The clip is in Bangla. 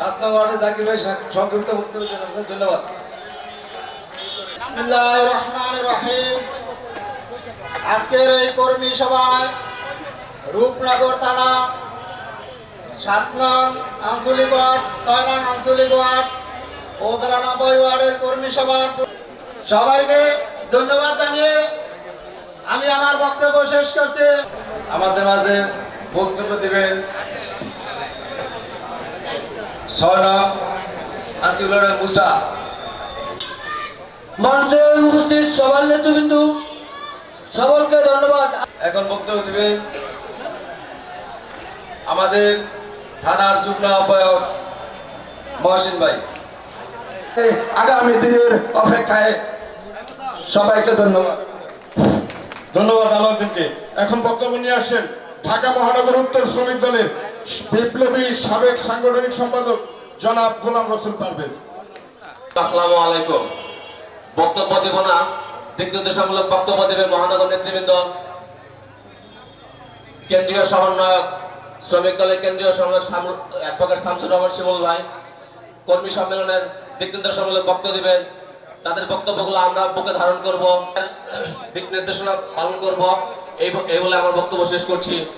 সাত নম্বর জাকির ভাই সংক্ষিপ্ত বক্তব্য আপনাকে ধন্যবাদ। আজকের এই কর্মী সভায় রূপনগর থানা সাত নং আঞ্চলিক ওয়ার্ড, ছয় নং আঞ্চলিক ওয়ার্ড ও বিরানব্বই ওয়ার্ডের কর্মী সভার সবাইকে ধন্যবাদ জানিয়ে আমি আমার বক্তব্য শেষ করছি। আমাদের মাঝে বক্তব্য দিবেন উপস্থিত সবার নেতৃবৃন্দ ধন্যবাদ। এখন বক্তব্য দিবেন আমাদের থানার যুগ্ম আহ্বায়ক মহসিন ভাই। আগামী দিনের অপেক্ষায় সবাইকে ধন্যবাদ। ধন্যবাদ আলাউদ্দিনকে। এখন বক্তব্য নিয়ে আসেন ঢাকা মহানগর উত্তর শ্রমিক দলের বিপ্লবী সাবেক সাংগঠনিক সম্পাদক জনাব গোলাম রসুল পারভেজ। আসসালামু আলাইকুম। বক্তব্য দেব না। দিক নির্দেশামূলক বক্তব্য দেবে মহানগর নেতৃবৃন্দ। কেন্দ্রীয় সমন্বয়ক, শ্রমিক দলের কেন্দ্রীয় সমন্বয়ক সামু- অ্যাডভোকেট শামসুর রহমান শিমুল ভাই। কর্মী সম্মেলনের দিক নির্দেশামূলক বক্তব্য দিবেন। তাদের বক্তব্যগুলো আমরা বুকে ধারণ করব। দিক নির্দেশনা পালন করব। এই বলে আমার বক্তব্য শেষ করছি।